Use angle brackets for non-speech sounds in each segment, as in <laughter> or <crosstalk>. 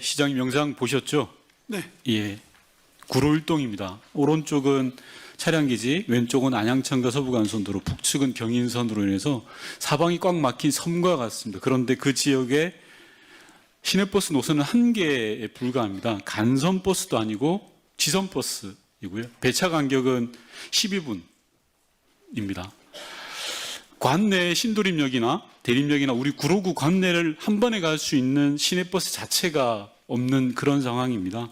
시장님 영상 보셨죠? 네. 예. 구로일동입니다. 오른쪽은 차량기지, 왼쪽은 안양천과 서부간선도로, 북측은 경인선으로 인해서 사방이 꽉 막힌 섬과 같습니다. 그런데 그 지역에 시내버스 노선은 한 개에 불과합니다. 간선버스도 아니고 지선버스이고요. 배차 간격은 12분입니다. 관내 신도림역이나 대림역이나 우리 구로구 관내를 한 번에 갈 수 있는 시내버스 자체가 없는 그런 상황입니다.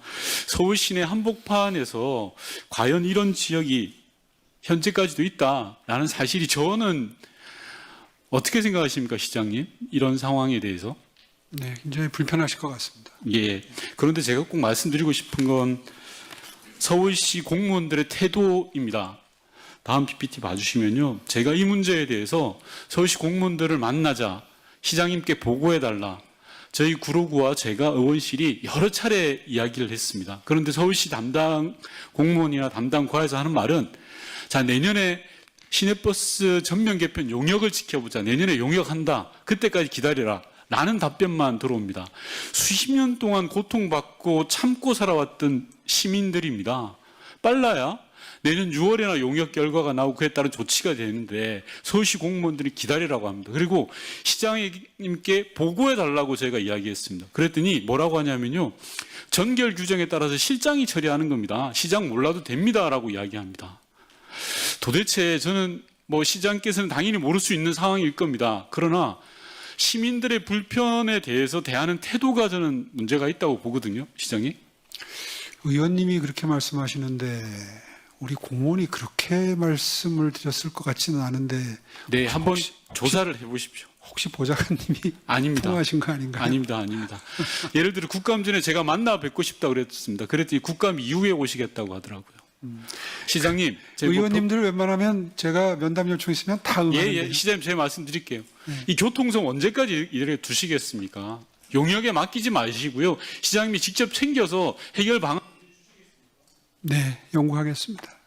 서울 시내 한복판에서 과연 이런 지역이 현재까지도 있다라는 사실이 저는 어떻게 생각하십니까, 시장님? 이런 상황에 대해서? 네, 굉장히 불편하실 것 같습니다. 예. 그런데 제가 꼭 말씀드리고 싶은 건 서울시 공무원들의 태도입니다. 다음 PPT 봐주시면요. 제가 이 문제에 대해서 서울시 공무원들을 만나자 시장님께 보고해달라. 저희 구로구와 제가 의원실이 여러 차례 이야기를 했습니다. 그런데 서울시 담당 공무원이나 담당 과에서 하는 말은 자, 내년에 시내버스 전면 개편 용역을 지켜보자. 내년에 용역한다. 그때까지 기다려라. 라는 답변만 들어옵니다. 수십 년 동안 고통받고 참고 살아왔던 시민들입니다. 빨라야 내년 6월에나 용역 결과가 나오고 그에 따른 조치가 되는데 서울시 공무원들이 기다리라고 합니다. 그리고 시장님께 보고해 달라고 제가 이야기했습니다. 그랬더니 뭐라고 하냐면요. 전결 규정에 따라서 실장이 처리하는 겁니다. 시장 몰라도 됩니다라고 이야기합니다. 도대체 저는 뭐 시장께서는 당연히 모를 수 있는 상황일 겁니다. 그러나 시민들의 불편에 대해서 대하는 태도가 저는 문제가 있다고 보거든요, 시장이. 의원님이 그렇게 말씀하시는데 우리 공무원이 그렇게 말씀을 드렸을 것 같지는 않은데 네, 한번 혹시- 조사를 해보십시오. 혹시 보좌관님이 아닙니다. 통화하신 거 아닌가요? 아닙니다, 아닙니다. <laughs> 예를 들어 국감 전에 제가 만나 뵙고 싶다고 그랬습니다. 그랬더니 국감 이후에 오시겠다고 하더라고요. 시장님, 제가 뭐 의원님들 웬만하면 제가 면담 요청 있으면 다 예, 응하는데 예, 시장님 제 말씀 드릴게요. 이 교통성 언제까지 이렇게 두시겠습니까? 용역에 맡기지 마시고요. 시장님이 직접 챙겨서 해결 방안 네, 연구하겠습니다.